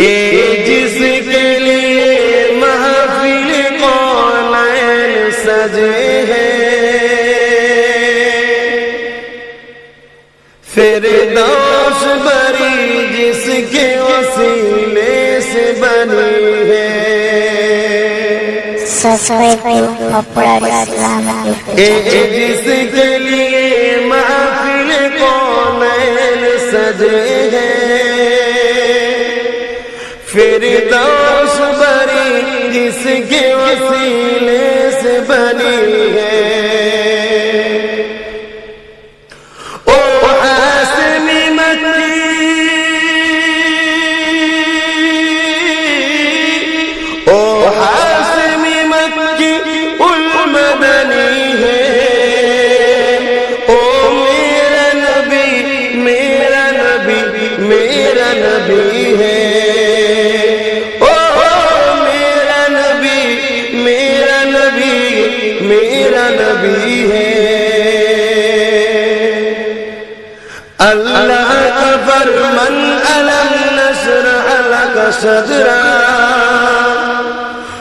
جس کے لیے محفل کون سجے ہیں۔ پھر دوش بری جس کے وسیلے سے بنی ہے۔ جس کے لیے फिर दोष बरी जिसके वसीले से बनी है میرا نبی ہے الله أكبر من ألم نشرح علق صدرا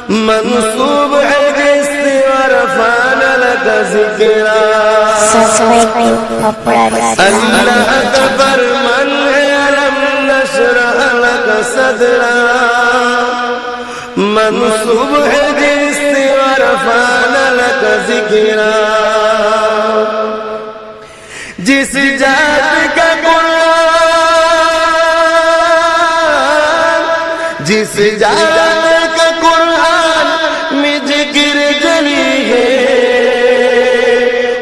منصوب عجزت ورفان لك ذكرا الله أكبر من ألم نشرح علق صدرا منصوب عجزت ورفان जिक्रा। जिस जात का जिस जात का कुरान है।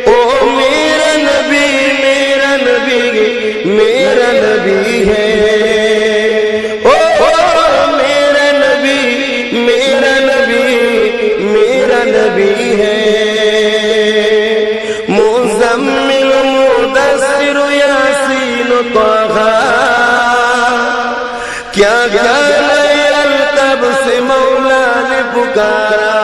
ओ मेरा नबी मेरा नबी मेरा नबी है। করা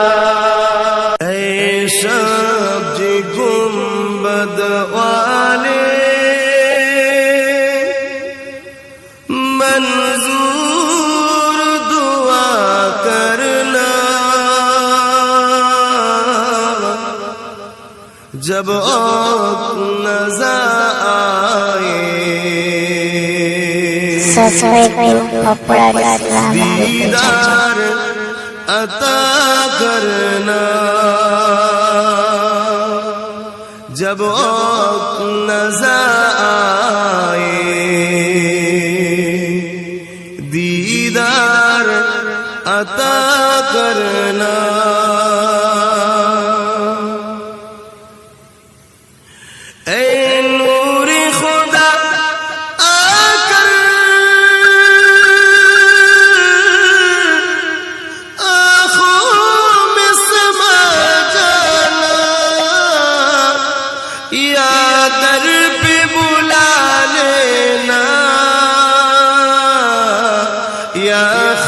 সবজি গুম্বদ ওয়ালে মঞ্জুর দুয়া করনা জব নজা আয়ে সসোয়ে কো অপরাধ দিদার عطا کرنا جب وقت نظر آئے دیدار عطا کرنا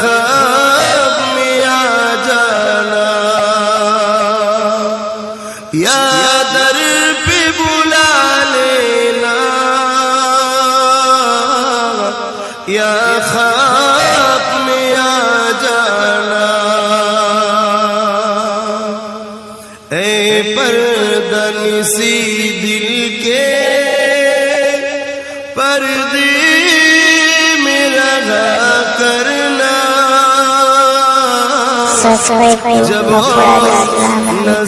সাহব মিয়া জানা ইয়া দর পে বুলা লেনা ইয়া খাব মিয়া জানা এ পরদনিসি Subscribe जब Popular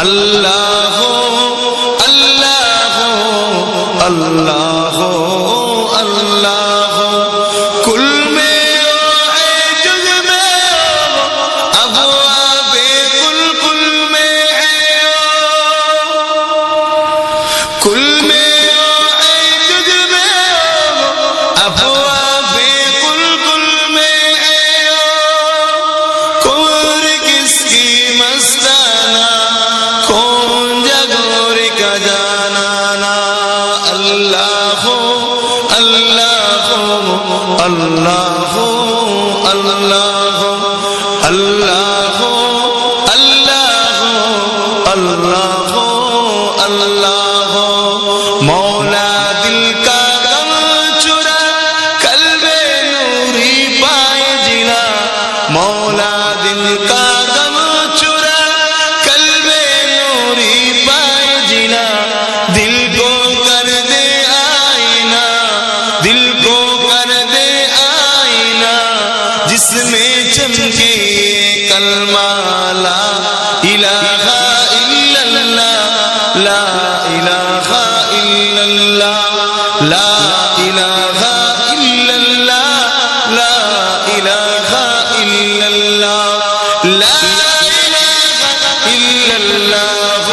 Allah আল্লাহ। जिसमें चमके कलमा ला इलाहा इल्लल्लाह ला इलाहा इल्लल्लाह ला इलाहा इल्लल्लाह ला इलाहा इल्लल्लाह ला इलाहा इल्लल्लाह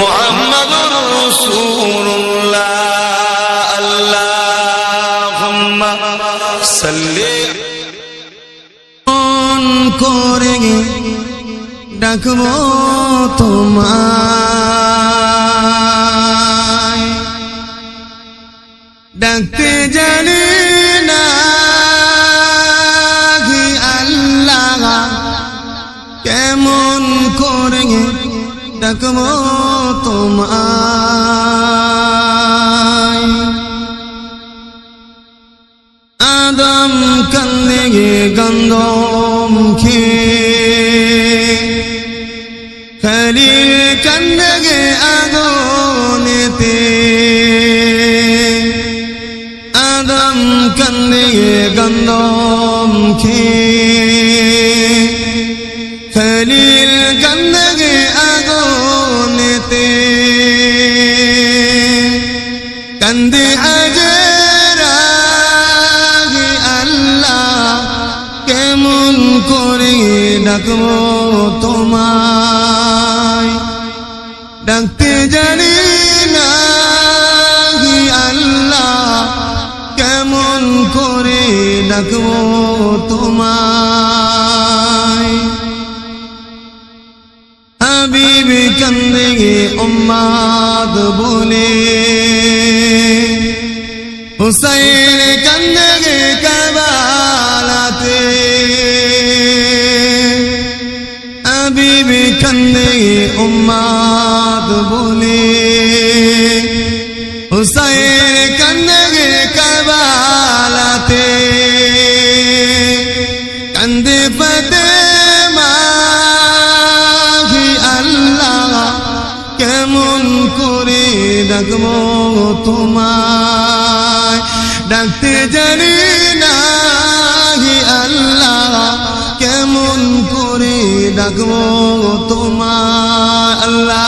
मुहम्मदुर रसूलुल्लाह अल्लाहुम्मा सल्ली মন করে ডাকবো তোমায়। ডাকতে জানি না আল্লাহ কেমন করে ডাকবো তোমায়। কান্দে গে গন্ধম খে খলিল কান্দে গে আগুনেতে। আদম কন্দে গন্ধম ডাকবো তোমায়। ডাকতে জানি না আল্লাহ, কেমন করে ডাকবো তোমায়। হাবিব কান্দে উম্মাদ বলে, হুসাইন গে উম্মাদ বলে। হুসাইন কান্দে কাবালাতে কান্দে ফতে মাহি আল্লাহ, কেমন করে ডাকবো তোমায়? ডাকতে জানি না ডাকবো তোমার আল্লাহ।